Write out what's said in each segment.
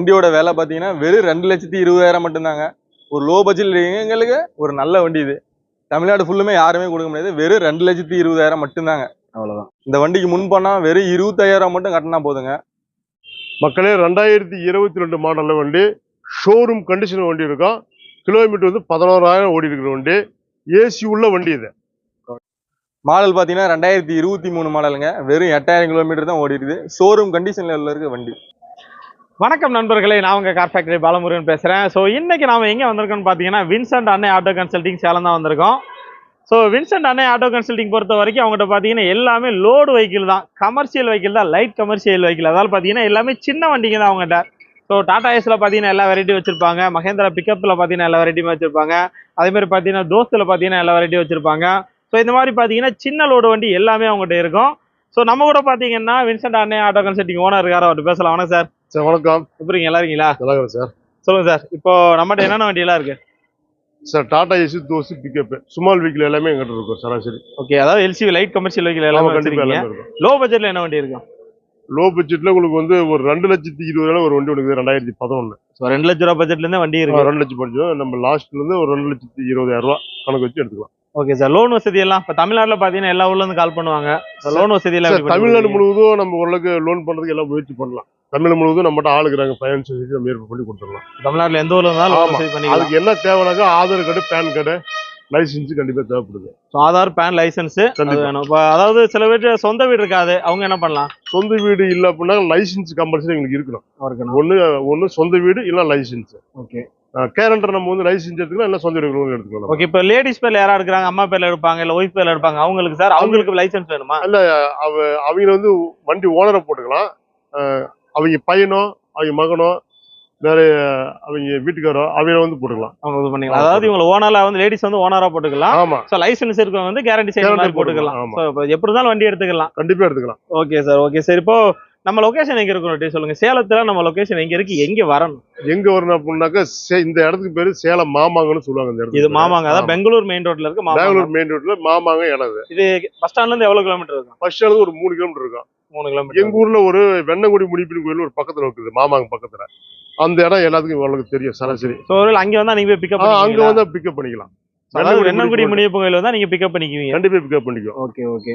வண்டியோட விலை பார்த்தீங்கன்னா வெறும் ரெண்டு லட்சத்தி இருபதாயிரம் மட்டும்தாங்க. ஒரு லோ பட்ஜெட் எங்களுக்கு ஒரு நல்ல வண்டி இது. தமிழ்நாடு ஃபுல்லுமே யாருமே கொடுக்க முடியாது. வெறும் ரெண்டு லட்சத்தி இருபதாயிரம் மட்டும்தாங்க. அவ்வளவுதான். இந்த வண்டிக்கு முன் பண்ணா வெறும் இருபத்தாயிரம் மட்டும் கட்டினா போதுங்க. மக்களே ரெண்டாயிரத்தி இருபத்தி ரெண்டு மாடலில் வண்டி ஷோரூம் கண்டிஷன் வண்டி இருக்கும் கிலோமீட்டர் வந்து பதினோராயிரம் ஓடி இருக்கிற வண்டி. ஏசி உள்ள வண்டி இது. மாடல் பார்த்தீங்கன்னா ரெண்டாயிரத்தி இருபத்தி மூணு மாடலுங்க. வெறும் எட்டாயிரம் கிலோமீட்டர் தான் ஓடி இருக்குது. ஷோரூம் கண்டிஷன்ல உள்ள இருக்க வண்டி. வணக்கம் நண்பர்களே நான் உங்கள் கார் ஃபேக்டரி பாலமுருகன் பேசுகிறேன் ஸோ இன்றைக்கி நாம் எங்கே வந்திருக்கோம்னு பார்த்தீங்கன்னா Vincent Annai auto consulting Salem தான் வந்திருக்கோம். So Vincent Annai auto consulting பொறுத்த வரைக்கும் அவங்ககிட்ட பார்த்தீங்கன்னா எல்லாமே லோடு வெஹிக்கிள் தான். கமர்ஷியல் வெஹிக்கிள் தான் லைட் கமர்ஷியல் வெஹிக்கிள் அதாவது பார்த்தீங்கன்னா எல்லாமே சின்ன வண்டிங்க தான் அவங்ககிட்ட. ஸோ டாடா ஏஸில் பார்த்தீங்கன்னா எல்லா வெரைட்டி வச்சிருப்பாங்க. மகேந்திரா பிக்கப்பில் பார்த்தீங்கன்னா எல்லா வெரைட்டியுமே வச்சிருப்பாங்க. அதே மாதிரி பார்த்தீங்கன்னா தோஸ்தில் பார்த்தீங்கன்னா எல்லா வெரைட்டியும் வச்சிருப்பாங்க. ஸோ இந்த மாதிரி பார்த்தீங்கன்னா சின்ன லோடு வண்டி எல்லாமே அவங்ககிட்ட இருக்கும். ஸோ நம்ம கூட பார்த்தீங்கன்னா Vincent Annai auto consulting owner இருக்கார். அவர்கிட்ட பேசலாம். வணக்கம் சார் சார் வணக்கம். எப்படி நல்லா இருக்கீங்களா? நல்லா இருக்கிறேன் சார். சொல்லுங்க சார். இப்போ நம்மகிட்ட என்னென்ன வண்டியெல்லாம் இருக்கு? சார் டாடா ஏசி தோசு பிக்கப் ஸ்மால் வெஹிக்கிள் எல்லாமே எங்கிட்ட இருக்கும் சராசரி. ஓகே அதாவது எல்சி லைட் கமர்ஷியல் வெஹிக்கிள் எல்லாமே கண்டிப்பா வச்சிருக்கீங்க. எல்லாமே இருக்கும். லோ பட்ஜெட்ல என்ன வண்டி இருக்கும் லோ பட்ஜெட்ல உங்களுக்கு வந்து ஒரு ரெண்டு லட்சத்தி இருபதாயிரம் ஒரு வண்டி உங்களுக்கு ரெண்டாயிரத்தி பதினொன்று ஸோ ரெண்டு லட்ச ரூபா பட்ஜெட்ல இருந்தே வண்டி இருக்கு. ரெண்டு லட்சம் பட்ஜெட் நம்ம லாஸ்ட்ல இருந்து ஒரு ரெண்டு லட்சத்தி இருபதாயிரம் ரூபா கணக்கு வச்சு எடுத்துக்கலாம். ஓகே சார் லோன் வசதி எல்லாம் இப்போ தமிழ்நாட்டுல பாத்தீங்கன்னா எல்லா ஊர்ல இருந்து கால் பண்ணுவாங்க. லோன் வசதி எல்லாம் தமிழ்நாடு? முழுவதும் நம்ம ஓரளவுக்கு லோன் பண்றதுக்கு எல்லாம் முயற்சி பண்ணலாம். தமிழ் முழுவதும் நம்மகிட்ட ஆள் இருக்கிறாங்க ஃபைனான்ஸ் நம்ம ஏற்பாடு பண்ணி கொடுத்துடலாம். தமிழ்நாட்டுல எந்த ஊர்ல இருந்தாலும். வசதி அதுக்கு என்ன தேவைனாக்கா Aadhaar card PAN card licence கண்டிப்பா தேவைப்படுது. So, ஆதார் பேன் லைசன்ஸ் வேணும். இப்போ அதாவது சில பேர் சொந்த வீடு இருக்காது. அவங்க என்ன பண்ணலாம்? சொந்த வீடு இல்ல அப்படின்னா லைசன்ஸ் கம்பல்சரி எங்களுக்கு இருக்கணும். ஒண்ணு ஒண்ணு சொந்த வீடு இல்ல லைசன்ஸ் ஓகே கேரண்டர் நம்ம வந்து லைசன்ஸ் எடுத்துக்கலாம் இல்ல சொந்த வீடு எடுத்துக்கலாம் ஓகே இப்போ லேடிஸ் பேர்ல யாரா இருக்கிறாங்க? அம்மா பேர்ல எடுப்பாங்க இல்ல ஒய்ஃப் பேர்ல எடுப்பாங்க? அவங்களுக்கு சார் அவங்களுக்கு லைசன்ஸ் வேணுமா? அவ அவங்க வந்து வண்டி ஓனரை போட்டுக்கலாம். அவங்க பையனோ அவங்க மகனோ வேற அவங்க வீட்டுக்காரோ அவங்க வந்து போட்டுக்கலாம். அவங்க இது பண்ணிக்கலாம். அதாவது இவங்க ஓனரா வந்து லேடிஸ் வந்து ஓனரா போட்டுக்கலாம். ஆமா. ஸோ லைசன்ஸ் இருக்கவங்க வந்து கேரண்டி Guarantee மாதிரி போட்டுக்கலாம். ஸோ எப்படி இருந்தாலும் வண்டி எடுத்துக்கலாம். கண்டிப்பா எடுத்துக்கலாம். ஓகே சார் ஓகே சார் இப்போ நம்ம லொகேஷன் எங்க இருக்கும் டீ சொல்லுங்க. சேலத்துல நம்ம லொகேஷன் எங்க இருக்கு? எங்க வரணும்? எங்க வரணும் அப்படின்னாக்கா இந்த இடத்துக்கு பேரு சேலம் மாமாங்கன்னு சொல்லுவாங்க இந்த இது இடத்துக்கு மாமாங்க அதான். பெங்களூர் மெயின் ரோட்ல இருக்கு பெங்களூர் மெயின் ரோட்ல மாமாங்க இடம் இது இது பஸ் ஸ்டாண்ட்ல இருந்து எவ்வளவு கிலோமீட்டர் இருக்கும்? ஃபர்ஸ்ட் இடத்துல ஒரு மூணு கிலோமீட்டர் இருக்கும். மூணு கிலோமீட்டர் எங்க ஊர்ல ஒரு வெண்ணங்குடி முடிப்பின் கோயில் ஒரு பக்கத்துல இருக்குது மாமாங்க பக்கத்துல. அந்த இடம் எல்லாத்துக்கும் ஓரளவுக்கு தெரியும் சராசரி. ஸோ அங்க வந்தா நீங்க போய் பிக்கப் அங்க வந்து பிக்கப் பண்ணிக்கலாம். அதாவது வெண்ணங்குடி முடிப்பு கோயில் வந்தா நீங்க பிக்கப் பண்ணிக்குவீங்க. கண்டிப்பா பிக்கப் பண்ணிக்கோ ஓகே ஓகே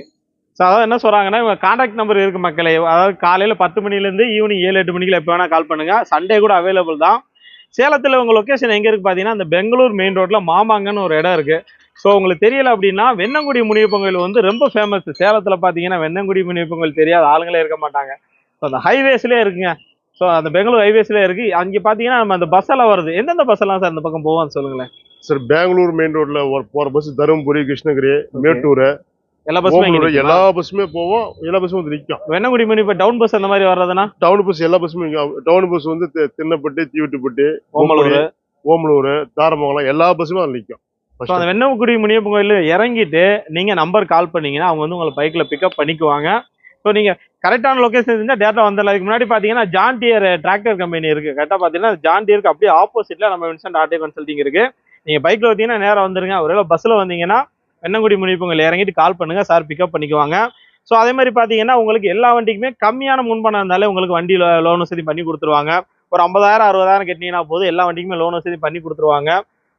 ஸோ அதாவது என்ன சொல்றாங்கன்னா இவங்க கான்டாக்ட் நம்பர் இருக்கு மக்களே. அதாவது காலையில பத்து மணில இருந்து ஈவினிங் ஏழு எட்டு மணிக்குள்ள எப்போ வேணா கால் பண்ணுங்க. சண்டே கூட அவைலபிள் தான். சேலத்தில் உங்கள் லொக்கேஷன் எங்கே இருக்குது பார்த்தீங்கன்னா அந்த பெங்களூர் மெயின் ரோட்டில் மாமாங்கன்னு ஒரு இடம் இருக்குது ஸோ உங்களுக்கு தெரியல அப்படின்னா வெண்ணங்குடி முனியப்பன் கோயில் வந்து ரொம்ப ஃபேமஸ் சேலத்தில் பார்த்தீங்கன்னா வெண்ணங்குடி முனியப்பன் கோயில் தெரியாத ஆளுங்களே இருக்க மாட்டாங்க. ஸோ அந்த ஹைவேஸ்லேயே இருக்குங்க. ஸோ அந்த பெங்களூர் ஹைவேஸ்லேயே இருக்குது அங்கே பார்த்தீங்கன்னா நம்ம அந்த பஸ் எல்லாம் வருது. எந்தெந்த பஸ்ஸெல்லாம் சார் இந்த பக்கம் போவோம் சொல்லுங்களேன்? சார் பெங்களூர் மெயின் ரோட்டில் போகிற பஸ் தருமபுரி கிருஷ்ணகிரி மேட்டூர். எல்லா பஸ்ஸுமே எல்லா பஸ்ஸுமே போவோம். எல்லா பஸ்ஸும் வந்து நிற்கும் வெண்ணங்குடி முனி இப்போ டவுன் பஸ் அந்த மாதிரி வர்றதுன்னா? டவுன் பஸ் எல்லா பஸ்ஸுமே டவுன் பஸ் வந்து தி- திண்ணப்பட்டி தீவிட்டுப்பட்டி ஓமலூர். ஓமலூர் தாரமங்கலம் எல்லா பஸ்ஸுமே அதில் நிற்கும் ஸோ அந்த வெண்ணங்குடி முனியப்பன் கோயில் இறங்கிட்டு நீங்க நம்பர் கால் பண்ணீங்கன்னா அவங்க வந்து உங்களை பைக்ல பிக்கப் பண்ணிக்குவாங்க. ஸோ நீங்க கரெக்டான லொகேஷன் இருந்தால் டேட்டா வந்துடலாம். அதுக்கு முன்னாடி பார்த்தீங்கன்னா ஜான் டியர் டிராக்டர் கம்பெனி இருக்கு கரெக்டாக பார்த்தீங்கன்னா ஜான் டியருக்கு அப்படியே ஆப்போசிட்ல நம்ம வின்சென்ட் ஆட்டோ கன்சல்டிங் இருக்கு. நீங்க பைக்ல வந்தீங்கன்னா நேரம் வந்துருங்க. ஒருவேளை பஸ்ல வந்தீங்கன்னா வெண்ணங்குடி முனியப்பன் இறங்கிட்டு கால் பண்ணுங்க சார் பிக்கப் பண்ணிக்குவாங்க. ஸோ அதே மாதிரி பார்த்தீங்கன்னா உங்களுக்கு எல்லா வண்டிக்குமே கம்மியான முன்பணம் இருந்தாலே உங்களுக்கு வண்டி லோன் வசதி பண்ணி கொடுத்துருவாங்க. ஒரு ஐம்பதாயிரம் அறுபதாயிரம் கட்டினீங்கன்னா போதும் எல்லா வண்டிக்குமே லோன் வசதி பண்ணி கொடுத்துருவாங்க.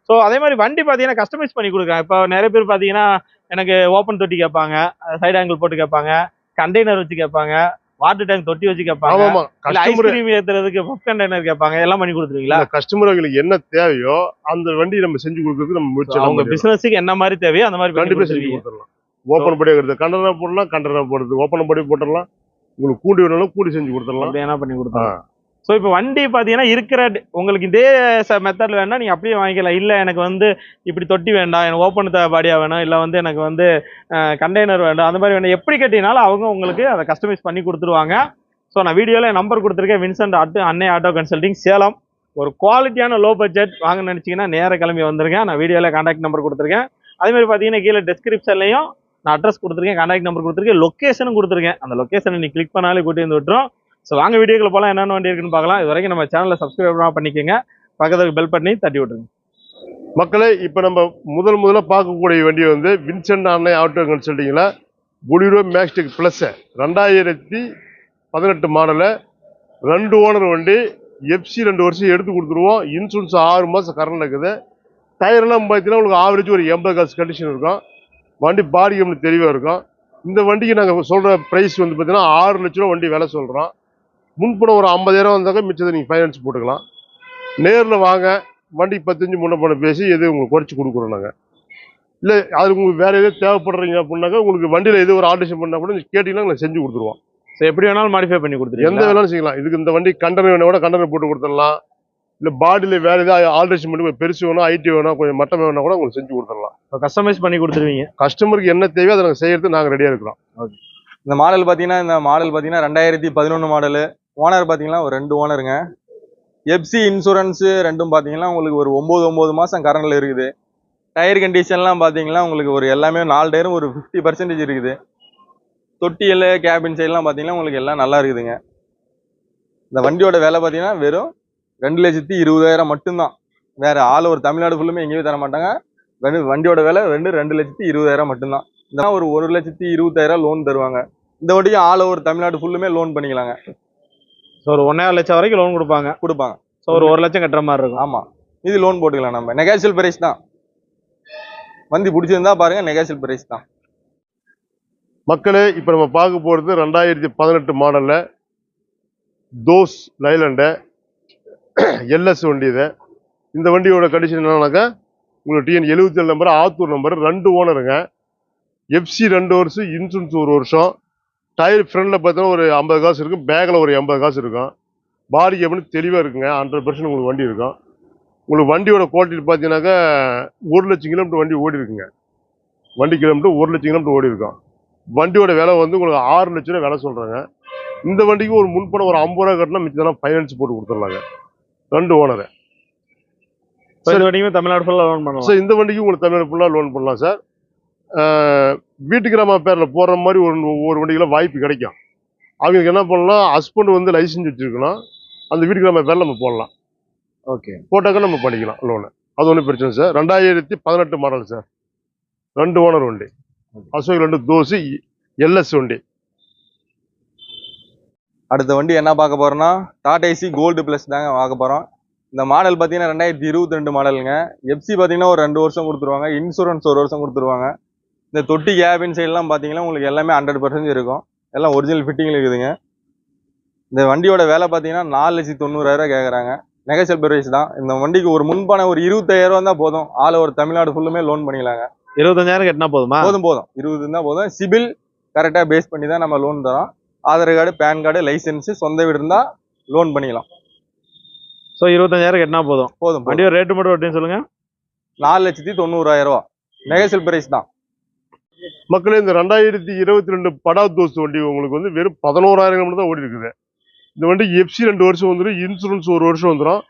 ஸோ அதே மாதிரி வண்டி பார்த்தீங்கன்னா கஸ்டமைஸ் பண்ணி கொடுக்குறாங்க. இப்போ நிறைய பேர் பார்த்தீங்கன்னா எனக்கு ஓப்பன் தொட்டி கேட்பாங்க சைடு ஆங்கிள் போட்டு கேட்பாங்க கண்டெய்னர் வச்சு கேட்பாங்க. வாட்டர் டேங்க் தொட்டி வச்சு கேட்பாங்க. ஐஸ்கிரீம் ஏத்துறதுக்கு பஃப் கண்டெய்னர் கேட்பாங்க? எல்லாம் பண்ணி கொடுத்துருவீங்களா? கஸ்டமர்களுக்கு என்ன தேவையோ அந்த வண்டி நம்ம செஞ்சு கொடுக்கறதுக்கு நம்ம முயற்சி அவங்க பிசினஸுக்கு என்ன மாதிரி தேவையோ அந்த மாதிரி கண்டிப்பா செஞ்சு கொடுத்துடலாம். ஓப்பன் படி எடுத்து கண்டனா போடலாம் கண்டனா போடுறது. ஓப்பன் படி போட்டுடலாம். உங்களுக்கு கூடி வேணாலும் கூடி செஞ்சு கொடுத்துடலாம். என்ன பண்ணி கொடுத்தாங்க ஸோ இப்போ வண்டி பார்த்தீங்கன்னா இருக்கிற உங்களுக்கு இதே மெத்தடில் வேணால் நீங்கள் அப்படியே வாங்கிக்கலாம். இல்லை எனக்கு வந்து இப்படி தொட்டி வேண்டாம் எனக்கு ஓப்பன் பாடியாக வேணும் இல்லை வந்து எனக்கு வந்து கண்டெய்னர் வேண்டாம் அந்த மாதிரி வேணும். எப்படி கட்டினாலும் அவங்க உங்களுக்கு அதை கஸ்டமைஸ் பண்ணி கொடுத்துருவாங்க. ஸோ நான் வீடியோவில் நம்பர் கொடுத்துருக்கேன். Vincent auto Annai auto consulting Salem. ஒரு குவாலிட்டியான லோ பட்ஜெட் வாங்க நினச்சிங்கன்னா நேர கிளம்பி வந்துருங்க. நான் வீடியோவில் காண்டாக்ட் நம்பர் கொடுத்துருக்கேன். அதே மாதிரி பார்த்தீங்கன்னா கீழே டெஸ்கிரிப்ஷன்லையும் நான் அட்ரஸ் கொடுத்துருக்கேன். காண்டாக்ட் நம்பர் கொடுத்துருக்கேன். லொக்கேஷனும் கொடுத்துருக்கேன். அந்த லொக்கேஷனை நீ கிளிக் பண்ணாலே கூட்டி வந்து விட்டுரும். ஸோ வாங்க வீடியோக்குள்ள போகலாம் என்னென்ன வண்டி இருக்குன்னு பார்க்கலாம். இது வரைக்கும் நம்ம சேனலை சப்ஸ்கிரைப் பண்ணிக்கோங்க. பக்கத்துக்கு பெல் பண்ணி தட்டி விட்டுருங்க. மக்களே இப்போ நம்ம முதல் முதல்ல பார்க்கக்கூடிய வண்டி வந்து வின்சென்ட் அன்னை ஆட்டோ கன்சல்ட்டிங்கில் புலிரோ மேக்ஸ்டிக் ப்ளஸ்ஸு ரெண்டாயிரத்தி பதினெட்டு மாடலு ரெண்டு ஓனர் வண்டி எஃப்சி ரெண்டு வருஷம் எடுத்து கொடுத்துருவோம். இன்சூரன்ஸ் ஆறு மாதம் கரண்ட் இருக்குது. டயர்லாம் பார்த்தீங்கன்னா உங்களுக்கு ஆவரேஜ் ஒரு எண்பது காசு கண்டிஷன் இருக்கும். வண்டி பாடி கம்பெனி தெளிவாக இருக்கும். இந்த வண்டிக்கு நாங்கள் சொல்கிற ப்ரைஸ் வந்து பார்த்தீங்கன்னா ஆறு லட்ச ரூபா வண்டி விலை சொல்கிறோம் முன்பணம் ஒரு ஐம்பதாயிரம் வந்தாக்க மிச்சத்தை நீங்கள் ஃபைனான்ஸ் போட்டுக்கலாம். நேரில் வாங்க வண்டி பத்தஞ்சு முன்ன பணம் பேசி எது உங்களுக்கு குறைச்சி கொடுக்குறோம் நாங்கள் இல்லை அது உங்களுக்கு வேறு எதுவும் தேவைப்படுறீங்க அப்படின்னாக்கா உங்களுக்கு வண்டியில் எது ஒரு ஆல்ட்ரேஷன் பண்ணால் கூட நீங்கள் கேட்டிங்கன்னா நாங்கள் செஞ்சு கொடுத்துருவோம். ஸோ எப்படி வேணாலும் மாடிஃபை பண்ணி எந்த கொடுத்துருவீங்க வேணாலும் செய்யலாம். இதுக்கு இந்த வண்டி கண்டனர் வேணா கூட கண்டனர் போட்டு கொடுத்துடலாம். இல்லை பாடியில் வேறு ஏதாவது ஆல்ட்ரேஷன் பண்ணி கொஞ்சம் பெருசு வேணும் ஐடி வேணும் கொஞ்சம் மட்டம் வேணா கூட உங்களுக்கு செஞ்சு கொடுத்துடலாம். இப்போ கஸ்டமைஸ் பண்ணி கொடுத்துருவீங்க. கஸ்டமருக்கு என்ன தேவையோ அதை நாங்கள் செய்யறதுக்கு நாங்கள் ரெடியாக இருக்கிறோம். இந்த மாடல் பார்த்தீங்கன்னா இந்த மாடல் பார்த்தீங்கன்னா ரெண்டாயிரத்தி பதினொன்று மாடலு ஓனர் பார்த்தீங்கன்னா ஒரு ரெண்டு ஓனருங்க எஃப்சி இன்சூரன்ஸு ரெண்டும் பார்த்தீங்கன்னா உங்களுக்கு ஒரு ஒம்பது ஒம்பது மாதம் கரண்டில் இருக்குது. டயர் கண்டிஷன்லாம் பார்த்தீங்கன்னா உங்களுக்கு ஒரு எல்லாமே நாலு டயரும் ஒரு ஃபிஃப்டி பர்சன்டேஜ் இருக்குது. தொட்டியில் கேபின் சைட்லாம் பார்த்தீங்கன்னா உங்களுக்கு எல்லாம் நல்லா இருக்குதுங்க. இந்த வண்டியோட விலை பார்த்தீங்கன்னா வெறும் ரெண்டு லட்சத்தி இருபதாயிரம் மட்டும்தான். வேறு ஆள் ஒரு தமிழ்நாடு ஃபுல்லுமே எங்கேயும் தர மாட்டாங்க. வெறும் வண்டியோட விலை ரெண்டு ரெண்டு லட்சத்தி இருபதாயிரம் மட்டும்தான். இந்த ஒரு ஒரு லட்சத்தி இருபத்தாயிரம் லோன் தருவாங்க. இந்த வண்டியும் ஆல் ஓவர் தமிழ்நாடு ஃபுல்லுமே லோன் பண்ணிக்கலாங்க. ஸோ ஒரு ஒன்றே லட்சம் வரைக்கும் லோன் கொடுப்பாங்க. கொடுப்பாங்க. ஸோ ஒரு ஒரு லட்சம் கட்டுற மாதிரி இருக்கும். ஆமா. இது லோன் போட்டுக்கலாம் நம்ம. நெகாசியல் பிரைஸ் தான். வண்டி பிடிச்சிருந்தா பாருங்க நெகாசியல் பிரைஸ் தான். மக்களே இப்போ நம்ம பார்க்க போகிறது ரெண்டாயிரத்தி பதினெட்டு மாடலில் தோஸ் லைலண்டை எல்எஸ் வண்டி இது இந்த வண்டியோட கண்டிஷன் என்னன்னாக்கா உங்களுக்கு டிஎன் எழுபத்தி ஏழு நம்பர் ஆத்தூர் நம்பர் ரெண்டு ஓனருங்க எஃப்சி ரெண்டு வருஷம் இன்சூரன்ஸ் ஒரு வருஷம். டயர் ஃப்ரண்டில் பார்த்தீங்கன்னா ஒரு ஐம்பது காசு இருக்கும். பேக்கில் ஒரு எண்பது காசு இருக்கும். பாடி எப்படி தெளிவாக இருக்குங்க. ஹண்ட்ரட் பர்சன்ட் உங்களுக்கு வண்டி இருக்கும். உங்களுக்கு வண்டியோட குவாலிட்டி பார்த்தீங்கன்னாக்கா ஒரு லட்சம் கிலோமீட்டர் வண்டி ஓடி இருக்குங்க. வண்டி கிலோமீட்டர் ஒரு லட்சம் கிலோமீட்டர் ஓடி இருக்கும். வண்டியோட விலை வந்து உங்களுக்கு ஆறு லட்ச ரூபா விலை சொல்கிறாங்க இந்த வண்டிக்கு ஒரு முன்பணம் ஒரு ஐம்பது ரூபா கட்டினா மிச்சம் ஃபைனான்ஸ் போட்டு கொடுத்துடலாங்க. ரெண்டு ஓனர் இந்த வண்டியுமே தமிழ்நாடு ஃபுல்லாக லோன் பண்ணுவோம் சார் இந்த வண்டிக்கு உங்களுக்கு தமிழ்நாடு ஃபுல்லாக லோன் பண்ணலாம் சார் வீட்டு கிராம பேரில் போடுற மாதிரி ஒரு ஒவ்வொரு வண்டிக்கெல்லாம் வாய்ப்பு கிடைக்கும். அவங்களுக்கு என்ன பண்ணலாம் ஹஸ்பண்ட் வந்து லைசன்ஸ் வச்சுருக்கணும். அந்த வீட்டு கிராம பேரில் நம்ம போடலாம். ஓகே. போட்டாக்க நம்ம பண்ணிக்கலாம் லோனு அது ஒன்றும் பிரச்சனை சார் ரெண்டாயிரத்தி பதினெட்டு மாடல் சார் ரெண்டு ஓனர் வண்டி. அசோக் ரெண்டு தோசை எல்எஸ் வண்டி. அடுத்த வண்டி என்ன பார்க்க போறோம்னா டாடா ஏசி கோல்டு பிளஸ் தாங்க பார்க்க போறோம். இந்த மாடல் பார்த்தீங்கன்னா ரெண்டாயிரத்தி இருபத்தி ரெண்டு மாடலுங்க எஃப்சி பார்த்தீங்கன்னா ஒரு ரெண்டு வருஷம் கொடுத்துருவாங்க. இன்சூரன்ஸ் ஒரு வருஷம் கொடுத்துருவாங்க. இந்த தொட்டி கேபின் சைட்லாம் பார்த்தீங்கன்னா உங்களுக்கு எல்லாமே ஹண்ட்ரட் பர்சன்ட் இருக்கும். எல்லாம் ஒரிஜினல் ஃபிட்டிங்கில் இருக்குதுங்க. இந்த வண்டியோட விலை பார்த்தீங்கன்னா நாலு லட்சத்தி தொண்ணூறாயிரம் கேட்குறாங்க நெகசல் பிரைஸ் தான். இந்த வண்டிக்கு ஒரு முன்பணம் ஒரு இருபத்தாயிரம் இருந்தால் போதும். ஆல் ஒரு தமிழ்நாடு ஃபுல்லுமே லோன் பண்ணிக்கலாங்க. இருபத்தஞ்சாயிரம் கட்டினா போதுமா? போதும் போதும். இருபது இருந்தால் போதும். சிபில் கரெக்டாக பேஸ் பண்ணி தான் நம்ம லோன் தரோம். Aadhaar card PAN card licence சொந்த வீடு இருந்தால் லோன் பண்ணிக்கலாம். ஸோ இருபத்தஞ்சாயிரம் கட்டினா போதும். போதும். வண்டியோட ரேட்டு மட்டும் அப்படின்னு சொல்லுங்க. நாலு லட்சத்தி தொண்ணூறாயிரம் ரூபா. நெகசல் பிரைஸ் தான். மக்களே இந்த ரெண்டாயிரத்தி இருபத்தி ரெண்டு படா தோஸ்து வண்டி உங்களுக்கு வந்து வெறும் பதினோராயிரம் கிலோமீட்டர் தான் ஓடி இருக்குது இந்த வண்டி எஃப்சி ரெண்டு வருஷம் வந்துடும் இன்சூரன்ஸ் ஒரு வருஷம் வந்துடும்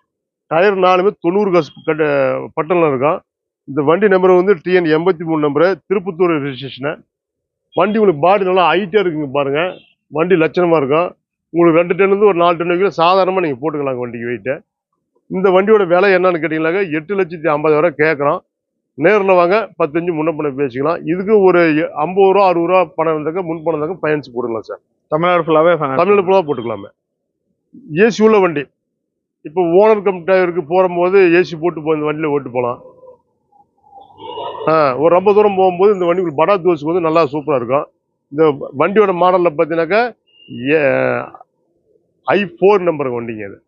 டயர் நாலுமே தொண்ணூறு காசு கட்ட பட்டனில் இருக்கும் இந்த வண்டி நம்பர் வந்து டிஎன் எண்பத்தி மூணு நம்பரு திருப்பத்தூர் ரெஜிஸ்ட்ரேஷனு வண்டி உங்களுக்கு பாடி நல்லா ஹைட்டாக இருக்குங்க பாருங்க. வண்டி லட்சணமாக இருக்கும். உங்களுக்கு ரெண்டு டன்லேருந்து ஒரு நாலு டன் வரைக்கும் சாதாரணமாக நீங்கள் போட்டுக்கலாங்க வண்டிக்கு வெயிட்டு இந்த வண்டியோட விலை என்னன்னு கேட்டிங்கனாக்கா எட்டு லட்சத்தி ஐம்பதாயிரம் கேட்குறோம் நேரில் வாங்க பத்தஞ்சு முன்ன பண்ண பேசிக்கலாம். இதுக்கு ஒரு ஐம்பது ரூபா அறுபது ரூபா பணம் இருந்தாக்க முன் பணம் இருந்தாக்க ஃபைனான்ஸ் போட்டுக்கலாம் சார். தமிழ்நாடு ஃபுல்லாகவே தமிழ்நாடு ஃபுல்லாக போட்டுக்கலாமே. ஏசி உள்ள வண்டி. இப்போ ஓனர் கம் டிரைவருக்கு போகும்போது ஏசி போட்டு போய் இந்த வண்டியில் ஓட்டு போகலாம். ஆ ஒரு ரொம்ப தூரம் போகும்போது இந்த வண்டி படா தோசுக்கு வந்து நல்லா சூப்பராக இருக்கும். இந்த வண்டியோட மாடலில் பார்த்தீங்கன்னாக்கா ஐ ஃபோர் நம்பர் வண்டிங்க அது.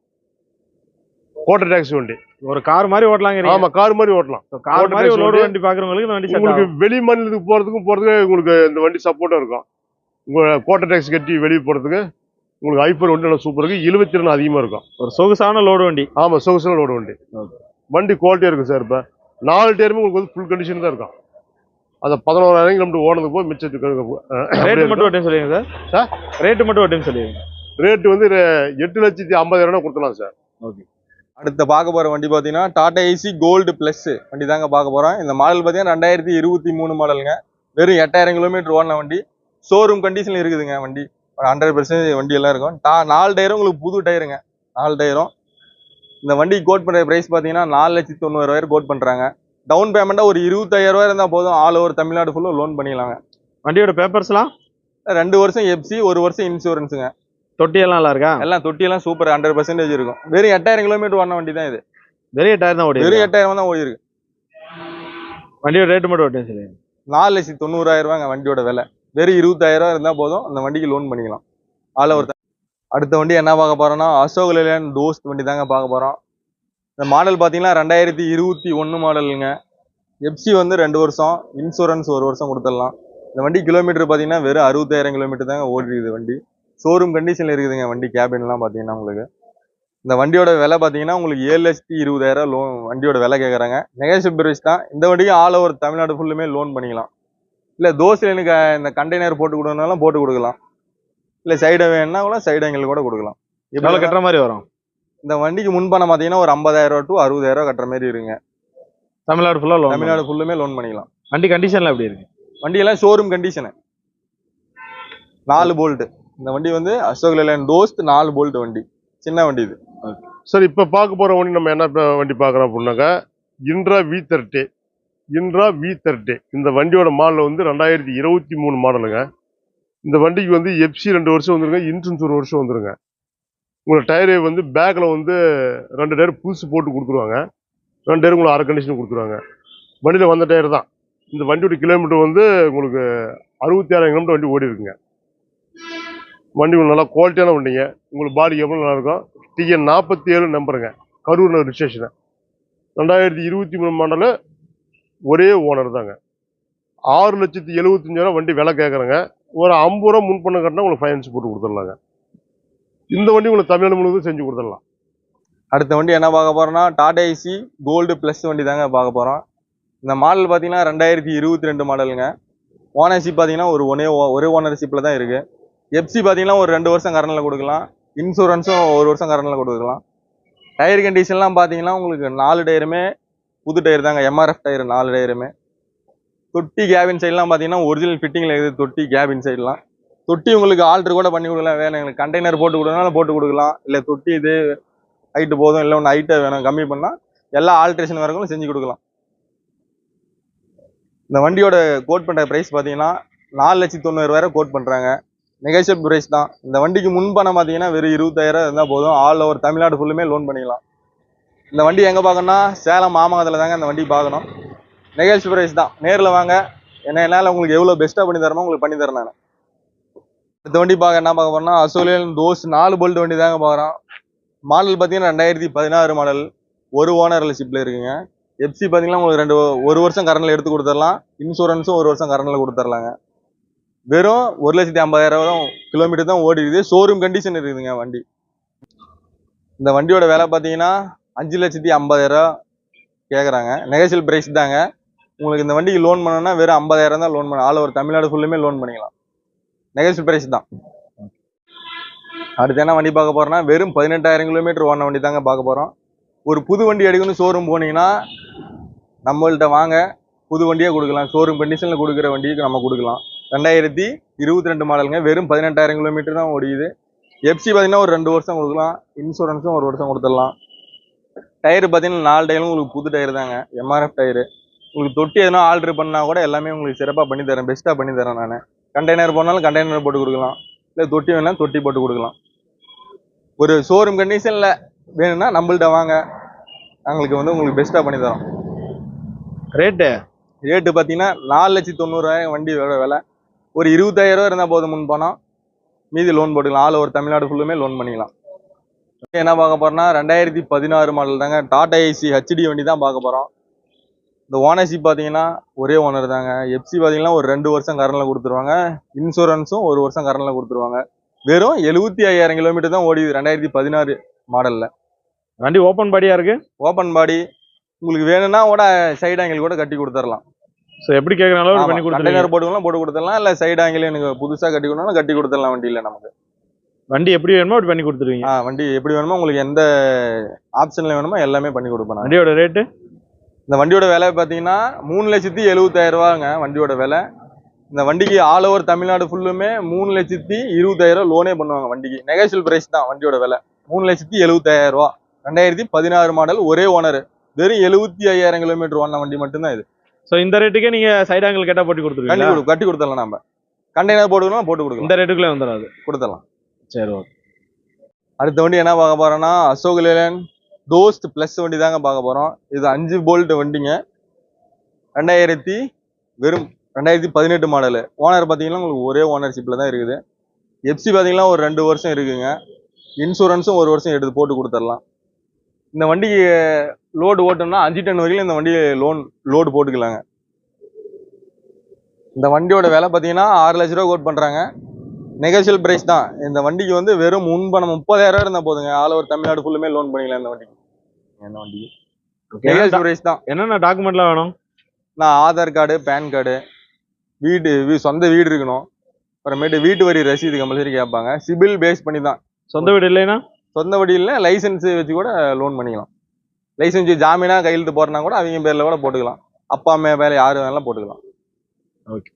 கோட்டை டாக்ஸி வண்டி. ஒரு கார் மாதிரி ஓட்டலாங்க ஆமாம் கார் மாதிரி ஓட்டலாம். கார் மாதிரி ஒரு லோடு வண்டி. பாக்குறவங்களுக்கு வண்டி உங்களுக்கு வெளி மாநிலத்துக்கு போகிறதுக்கும் போகிறதுக்கு உங்களுக்கு இந்த வண்டி சப்போர்ட்டாக இருக்கும். உங்கள் கோட்டை டாக்ஸி கட்டி வெளியே போகிறதுக்கு உங்களுக்கு ஐஃபோன் வண்டி நல்லா சூப்பர் இருக்கு இருபத்தி ரெண்டு அதிகமாக இருக்கும். ஒரு சொகுசான லோடு வண்டி. ஆமாம் சொகுசன லோடு வண்டி. வண்டி குவாலிட்டியாக இருக்கும் சார் இப்போ. நாலு டேருமே உங்களுக்கு வந்து ஃபுல் கண்டிஷன் தான் இருக்கும். அதை பதினோராயிரம் கிலோமீட்டர் ஓனதுக்கு போய் மிச்சத்துக்கு ரேட்டு மட்டும் ஒட்டின்னு சொல்லிடுங்க சார் சார்? ரேட்டு மட்டும் ஒட்டின்னு சொல்லிடுங்க. ரேட்டு வந்து எட்டு லட்சத்தி ஐம்பதாயிரம் கொடுக்கலாம் சார் அடுத்த பார்க்க போற வண்டி பார்த்தீங்கன்னா டாடா ஏசி கோல்டு பிளஸ் வண்டி தாங்க பார்க்க போறோம். இந்த மாடல் பார்த்தீங்கன்னா ரெண்டாயிரத்தி இருபத்தி மூணு மாடலுங்க வெறும் எட்டாயிரம் கிலோமீட்டர் ஓடின வண்டி. ஷோரூம் கண்டிஷனில் இருக்குதுங்க வண்டி. ஹண்ட்ரட் பர்சன்ட் வண்டி எல்லாம் இருக்கும். டா நாலு டயரும் உங்களுக்கு புது டயருங்க நாலு டயரும் இந்த வண்டி கோட் பண்ணுற ப்ரைஸ் பார்த்தீங்கன்னா நாலு லட்சத்தி தொண்ணூறாயிரம் கோட் பண்ணுறாங்க டவுன் பேமெண்ட்டாக ஒரு இருபத்தாயிரம் ரூபாய் இருந்தால் போதும். ஆல் ஓவர் தமிழ்நாடு ஃபுல்லாக லோன் பண்ணிக்கலாங்க. வண்டியோட பேப்பர்ஸ்லாம் ரெண்டு வருஷம் எஃப்சி ஒரு வருஷம் இன்சூரன்ஸுங்க தொட்டி எல்லாம் நல்லா இருக்கா? எல்லாம் தொட்டியெல்லாம் சூப்பர் ஹண்ட்ரட் பர்சன்டேஜ் இருக்கும். வெறும் எட்டாயிரம் கிலோமீட்டர் ஓடின வண்டி தான் இது. பெரிய டயர் தான் ஓடி வெறும் எட்டாயிரம் தான் ஓடி இருக்கு வண்டியோட ரேட்டு மட்டும் ஓட்டி சொல்லி நாலு லட்சத்தி தொண்ணூறாயிரம் ரூபாங்க வண்டியோட விலை. வெறும் இருபத்தாயிரம் ரூபாய் இருந்தா போதும் அந்த வண்டிக்கு லோன் பண்ணிக்கலாம். ஆல் ஓவர் அடுத்த வண்டி என்ன பார்க்க போறோம்னா அசோக் லேலன் தோஸ்த் வண்டி தாங்க பார்க்க போறோம். இந்த மாடல் பார்த்தீங்கன்னா ரெண்டாயிரத்தி இருபத்தி ஒன்று மாடலுங்க எஃப்சி வந்து ரெண்டு வருஷம் இன்சூரன்ஸ் ஒரு வருஷம் கொடுத்துடலாம். இந்த வண்டி கிலோமீட்டர் பார்த்தீங்கன்னா வெறும் அறுபத்தாயிரம் கிலோமீட்டர் தாங்க ஓடி இருக்குது வண்டி. ஷோரூம் கண்டிஷனில் இருக்குதுங்க வண்டி கேபின்லாம் பார்த்தீங்கன்னா உங்களுக்கு. இந்த வண்டியோட விலை பார்த்தீங்கன்னா உங்களுக்கு ஏழு லட்சத்தி இருபதாயிரம் லோன் வண்டியோட விலை கேட்குறாங்க. நெகேஷியல் பிரைஸ் தான். இந்த வண்டிக்கு ஆல் ஓவர் தமிழ்நாடு ஃபுல்லுமே லோன் பண்ணிக்கலாம். இல்லை தோசையில் எனக்கு இந்த கண்டெய்னர் போட்டு கொடுக்கறதுனாலும் போட்டு கொடுக்கலாம். இல்லை சைடை வேணும்னா கூட சைடு எங்களுக்கு கூட கொடுக்கலாம். இப்போ கட்டுற மாதிரி வரும். இந்த வண்டிக்கு முன்பணம் பார்த்தீங்கன்னா ஒரு ஐம்பதாயிரம் டு அறுபதாயிரம் கட்டுற மாதிரி இருக்குங்க. தமிழ்நாடு ஃபுல்லா லோன் தமிழ்நாடு ஃபுல்லுமே லோன் பண்ணிக்கலாம். வண்டி கண்டிஷன்ல எப்படி இருக்கு? வண்டியெல்லாம் ஷோரூம் கண்டிஷனு நாலு போல்ட்டு இந்த வண்டி வந்து அசோக் லேலன் டோஸ்ட் நாலு போல்ட் வண்டி. சின்ன வண்டி இது. சார் இப்போ பார்க்க போகிற வண்டி நம்ம என்ன வண்டி பார்க்குறோம் அப்படின்னாக்கா Intra V thirty Intra V thirty இந்த வண்டியோட மாடல் வந்து ரெண்டாயிரத்தி இருபத்தி மூணு மாடலுங்க இந்த வண்டிக்கு வந்து எஃப்சி ரெண்டு வருஷம் வந்துருங்க இன்சூரன்ஸ் ஒரு வருஷம் வந்துருங்க. உங்களோட டயரு வந்து பேக்கில் வந்து ரெண்டு டயர் புதுசு போட்டு கொடுத்துருவாங்க. ரெண்டு டயர் உங்களுக்கு அரை கண்டிஷன் கொடுத்துருவாங்க. வண்டியில் வந்த டயர் தான். இந்த வண்டியோட கிலோமீட்டர் வந்து உங்களுக்கு அறுபத்தி ஆறாயிரம் கிலோமீட்டர் வண்டி ஓடி இருக்குங்க வண்டி உங்களுக்கு நல்லா குவாலிட்டியான வண்டிங்க. உங்களுக்கு பாடி எவ்வளோ நல்லாயிருக்கும் டிஎன் நாற்பத்தி ஏழு நம்பருங்க. கரூர் நகர் ரிஜிஸ்ட்ரேஷன் ரெண்டாயிரத்தி இருபத்தி மூணு மாடலு ஒரே ஓனர் தாங்க. ஆறு லட்சத்தி எழுபத்தஞ்சாயிரம் வண்டி விலை கேட்குறேங்க ஒரு ஐம்பது ரூபா முன் பண்ண கட்டினா உங்களுக்கு ஃபைனான்ஸ் போட்டு கொடுத்துடலாங்க. இந்த வண்டி உங்களுக்கு தமிழ்நாடு முழுவதும் செஞ்சு கொடுத்துடலாம். அடுத்த வண்டி என்ன பார்க்க போகிறோன்னா டாடா ஏசி கோல்டு ப்ளஸ் வண்டி தாங்க பார்க்க போகிறோம் இந்த மாடல் பார்த்தீங்கன்னா ரெண்டாயிரத்தி இருபத்தி ரெண்டு மாடலுங்க ஓனர்ஷிப் பார்த்தீங்கன்னா ஒரு ஒனே ஓ- ஒரே ஓனர்ஷிப்பில் தான் இருக்குது எஃப்சி பார்த்தீங்கன்னா ஒரு ரெண்டு வருஷம் கரண்டில் கொடுக்கலாம். இன்சூரன்ஸும் ஒரு வருஷம் கரண்டில் கொடுக்கலாம். டயர் கண்டிஷன்லாம் பார்த்தீங்கன்னா உங்களுக்கு நாலு டயருமே புது டயர் தாங்க. எம்ஆர்எஃப் டயர் நாலு டயருமே. தொட்டி கேபின் சைட்லாம் பார்த்தீங்கன்னா ஒரிஜினல் ஃபிட்டிங்கில் இருக்குது தொட்டி கேபின் சைட்லாம் தொட்டி உங்களுக்கு ஆல்ட்ரு கூட பண்ணி கொடுக்கலாம். வேணும் எங்களுக்கு கண்டெய்னர் போட்டு கொடுக்கணும் போட்டு கொடுக்கலாம். இல்லை தொட்டி இது ஹைட்டு போதும் இல்லை ஒன்று ஹைட்டை வேணும் கம்மி பண்ணால் எல்லா ஆல்ட்ரேஷன் வரைக்கும் செஞ்சு கொடுக்கலாம். இந்த வண்டியோட கோட் பண்ணுற ப்ரைஸ் பார்த்தீங்கன்னா நாலு லட்சத்தி தொண்ணூறு வரை கோட் பண்ணுறாங்க நெகோஷியபிள் ப்ரைஸ் தான். இந்த வண்டிக்கு முன்பணம் பார்த்தீங்கன்னா வெறும் இருபத்தாயிரம் இருந்தால் போதும். ஆல் ஓவர் தமிழ்நாடு ஃபுல்லுமே லோன் பண்ணிக்கலாம். இந்த வண்டி எங்கே பார்க்கணும்னா சேலம் மாமங்கத்தில் தாங்க இந்த வண்டி பார்க்கணும். நெகோஷியல் ப்ரைஸ் தான். நேரில் வாங்க. என்ன என்னால் உங்களுக்கு எவ்வளோ பெஸ்ட்டாக பண்ணி தரமோ உங்களுக்கு பண்ணி தரேன் நான். இந்த வண்டி பார்க்க என்ன பார்க்க போனால் அசோலியன் தோஸ் நாலு போல்ட் வண்டி தாங்க பார்க்குறோம் மாடல் பார்த்தீங்கன்னா ரெண்டாயிரத்தி பதினாறு மாடல் ஒரு ஓனரில் ஷிப்பில் இருக்குங்க. எஃப்சி பார்த்தீங்கன்னா உங்களுக்கு ரெண்டு ஒரு வருஷம் கரண்டில் எடுத்து கொடுத்துடலாம். இன்சூரன்ஸும் ஒரு வருஷம் கரண்டில் கொடுத்துர்லாங்க வெறும் ஒரு லட்சத்தி ஐம்பதாயிரம் கிலோமீட்டர் தான் ஓடிடுது ஷோரூம் கண்டிஷன் இருக்குதுங்க வண்டி. இந்த வண்டியோட விலை பார்த்தீங்கன்னா அஞ்சு லட்சத்தி ஐம்பதாயிரம் கேட்குறாங்க நெகசியல் பிரைஸ் தாங்க. உங்களுக்கு இந்த வண்டிக்கு லோன் பண்ணணும்னா வெறும் ஐம்பதாயிரம் தான் லோன் பண்ண ஆல் ஓவர் தமிழ்நாடு ஃபுல்லுமே லோன் பண்ணிக்கலாம். நெகசியல் பிரைஸ் தான். அடுத்து என்ன வண்டி பார்க்க போகிறோம்னா வெறும் பதினெட்டாயிரம் கிலோமீட்டர் ஓடின வண்டி தாங்க பார்க்க போகிறோம் ஒரு புது வண்டி எடுக்கணும்னு ஷோரூம் போனீங்கன்னா நம்மள்கிட்ட வாங்க. புது வண்டியாக கொடுக்கலாம். ஷோரூம் கண்டிஷனில் கொடுக்குற வண்டிக்கு நம்ம கொடுக்கலாம். ரெண்டாயிரத்தி இருபத்தி ரெண்டு மாடலுங்க. வெறும் பதினெட்டாயிரம் கிலோமீட்டர் தான் ஓடியுது எஃப்சி பார்த்தீங்கன்னா ஒரு ரெண்டு வருஷம் கொடுக்கலாம். இன்சூரன்ஸும் ஒரு வருஷம் கொடுத்துடலாம். டயர் பார்த்தீங்கன்னா நாலு டயரும் உங்களுக்கு புது டயர் தாங்க. எம்ஆர்எஃப் டயரு உங்களுக்கு தொட்டி எதனா ஆல்ட்ரு பண்ணால் கூட எல்லாமே உங்களுக்கு சிறப்பாக பண்ணி தரேன். பெஸ்ட்டாக பண்ணி தரேன் நான். கண்டெய்னர் போனாலும் கண்டெய்னர் போட்டு கொடுக்கலாம். இல்லை தொட்டி வேணா தொட்டி போட்டு கொடுக்கலாம். ஒரு ஷோரூம் கண்டிஷனில் வேணும்னா நம்மள்ட்ட வாங்க. நாங்களுக்கு வந்து உங்களுக்கு பெஸ்ட்டாக பண்ணி தரோம். ரேட்டு ரேட்டு பார்த்தீங்கன்னா நாலு லட்சத்தி தொண்ணூறாயிரம் வண்டியோட விலை. ஒரு இருபத்தாயிரம் ரூபா இருந்தால் போதும் முன் பணம் மீதி லோன் போட்டுக்கலாம். ஆல் ஓவர் தமிழ்நாடு ஃபுல்லுமே லோன் பண்ணிக்கலாம். என்ன பார்க்க போறோம்னா ரெண்டாயிரத்தி பதினாறு மாடல் தாங்க. டாடா ஏசி ஹெச்டி வண்டி தான் பார்க்க போகிறோம் இந்த ஓனர்ஷிப் பார்த்தீங்கன்னா ஒரே ஓனர் தாங்க. எஃப்சி பார்த்தீங்கன்னா ஒரு ரெண்டு வருஷம் கரண்டில் கொடுத்துருவாங்க. இன்சூரன்ஸும் ஒரு வருஷம் கரண்டில் கொடுத்துருவாங்க. வெறும் எழுபத்தி ஐயாயிரம் கிலோமீட்டர் தான் ஓடிது ரெண்டாயிரத்தி பதினாறு மாடலில் வண்டி ஓப்பன் பாடியா இருக்கு? ஓப்பன் பாடி உங்களுக்கு வேணும்னா கூட சைடு ஆங்கிள் கூட கட்டி கொடுத்துடலாம் ஸோ எப்படி கேட்குற அளவு பண்ணி கொடுத்துருங்க கண்டெய்னர் போட்டுக்கலாம் போட்டு கொடுத்துடலாம். இல்ல சைடு ஆங்கிள் எனக்கு புதுசா கட்டி கொடுக்கணும் கட்டி கொடுத்துடலாம் வண்டியில நமக்கு. வண்டி எப்படி வேணுமோ அப்படி பண்ணி கொடுத்துருவீங்க. ஆ வண்டி எப்படி வேணுமோ உங்களுக்கு எந்த ஆப்ஷன்ல வேணுமோ எல்லாமே பண்ணி கொடுப்பேன். வண்டியோட ரேட்டு இந்த வண்டியோட விலை பாத்தீங்கன்னா மூணு லட்சத்தி எழுபத்தாயிரம் ரூபாங்க வண்டியோட விலை. இந்த வண்டிக்கு ஆல் ஓவர் தமிழ்நாடு ஃபுல்லுமே மூணு லட்சத்தி இருபத்தாயிரம் லோனே பண்ணுவாங்க வண்டிக்கு. நெகோசியல் பிரைஸ் தான் வண்டியோட விலை. மூணு லட்சத்தி எழுபத்தாயிரம் ரூபா. ரெண்டாயிரத்தி பதினாறு மாடல் ஒரே ஓனர் வெறும் எழுபத்தி ஐயாயிரம் கிலோமீட்டர் ஓடின வண்டி மட்டும்தான் இது. ஸோ இந்த ரேட்டுக்கே நீங்க சைடு ஆங்கிள் கேட்டா போட்டு கட்டி கொடுத்துருவீங்களா கொடு கட்டி கொடுத்துடலாம் நம்ம கண்டெய்னர் போட்டுக்கலாம் போட்டு கொடுக்கலாம். இந்த ரேட்டுக்குள்ளே வந்துடாது. கொடுத்துடலாம். சரி ஓகே அடுத்த வண்டி என்ன பார்க்க போறோம்னா அசோக் லேலன் தோஸ்த் ப்ளஸ் வண்டி தாங்க பார்க்க போறோம். இது அஞ்சு போல்ட் வண்டிங்க. ரெண்டாயிரத்தி வெறும் ரெண்டாயிரத்தி பதினெட்டு மாடலு ஓனர் பார்த்தீங்கன்னா உங்களுக்கு ஒரே ஓனர்ஷிப்பில் தான் இருக்குது. எஃப்சி பார்த்தீங்கன்னா ஒரு ரெண்டு வருஷம் இருக்குங்க. இன்சூரன்ஸும் ஒரு வருஷம் எடுத்து போட்டு கொடுத்துடலாம். இந்த வண்டிக்கு லோடு ஓட்டணும்னா அஞ்சு டன் வரையிலும் இந்த வண்டி லோன் லோடு போட்டுக்கலாங்க. இந்த வண்டியோட விலை பார்த்தீங்கன்னா ஆறு லட்ச ரூபா கோட் பண்ணுறாங்க நெகோசியல் பிரைஸ் தான். இந்த வண்டிக்கு வந்து வெறும் முன்பணம் முப்பதாயிரம் ரூபா இருந்தால் போதுங்க. ஆல் ஓவர் தமிழ்நாடு ஃபுல்லுமே லோன் பண்ணிக்கலாம் இந்த வண்டிக்கு. இந்த வண்டிக்கு நெகோசியல் பிரைஸ் தான். என்னென்ன டாக்குமெண்ட்லாம் வேணும்? நான் ஆதார் கார்டு பேன் கார்டு வீடு வீ- சொந்த வீடு இருக்கணும். அப்புறமேட்டு வீட்டு வரி ரசீது கம்பல்சரி கேட்பாங்க. சிபில் பேஸ் பண்ணி தான் சொந்த வீடு இல்லைன்னா? சொந்த வடியில்னா லைசன்ஸ் வச்சு கூட லோன் பண்ணிக்கலாம். லைசன்ஸ் ஜாமீனாக கையெழுத்து போடுறனா கூட அவங்க பேரில் கூட போட்டுக்கலாம். அப்பா அம்மா பேர்ல யார் வேணாலும் போட்டுக்கலாம். ஓகே